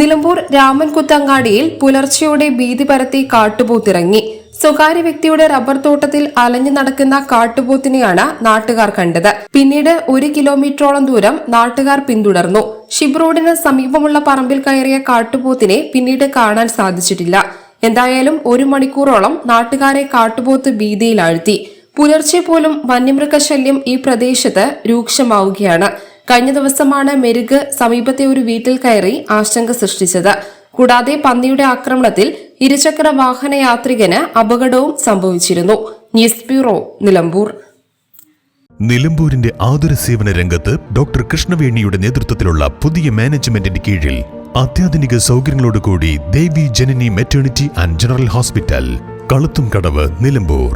നിലമ്പൂർ രാമൻകുത്തങ്ങാടിയിൽ പുലർച്ചെയോടെ ഭീതി പരത്തി കാട്ടുപോത്തിറങ്ങി. സ്വകാര്യ വ്യക്തിയുടെ റബ്ബർ തോട്ടത്തിൽ അലഞ്ഞു നടക്കുന്ന കാട്ടുപോത്തിനെയാണ് നാട്ടുകാർ കണ്ടത്. പിന്നീട് ഒരു കിലോമീറ്ററോളം ദൂരം നാട്ടുകാർ പിന്തുടർന്നു. ഷിബ് റോഡിന് സമീപമുള്ള പറമ്പിൽ കയറിയ കാട്ടുപോത്തിനെ പിന്നീട് കാണാൻ സാധിച്ചിട്ടില്ല. എന്തായാലും ഒരു മണിക്കൂറോളം നാട്ടുകാരെ കാട്ടുപോത്ത് ഭീതിയിലാഴ്ത്തി. പുലർച്ചെ പോലും വന്യമൃഗശല്യം ഈ പ്രദേശത്ത് രൂക്ഷമാവുകയാണ്. കഴിഞ്ഞ ദിവസമാണ് മെരുഗ് സമീപത്തെ ഒരു വീട്ടിൽ കയറി ആശങ്ക സൃഷ്ടിച്ചത്. കൂടാതെ പന്നിയുടെ ആക്രമണത്തിൽ ഇരുചക്ര വാഹന യാത്രികന് അപകടവും സംഭവിച്ചിരുന്നു. News bureau Nilambur. നിലമ്പൂരിന്റെ ആതുര സേവന രംഗത്ത് ഡോക്ടർ കൃഷ്ണവേണിയുടെ നേതൃത്വത്തിലുള്ള പുതിയ മാനേജ്മെന്റിന്റെ കീഴിൽ അത്യാധുനിക സൗകര്യങ്ങളോടുകൂടി Devi Janani maternity and general hospital കളുത്തും Kadavu Nilambur.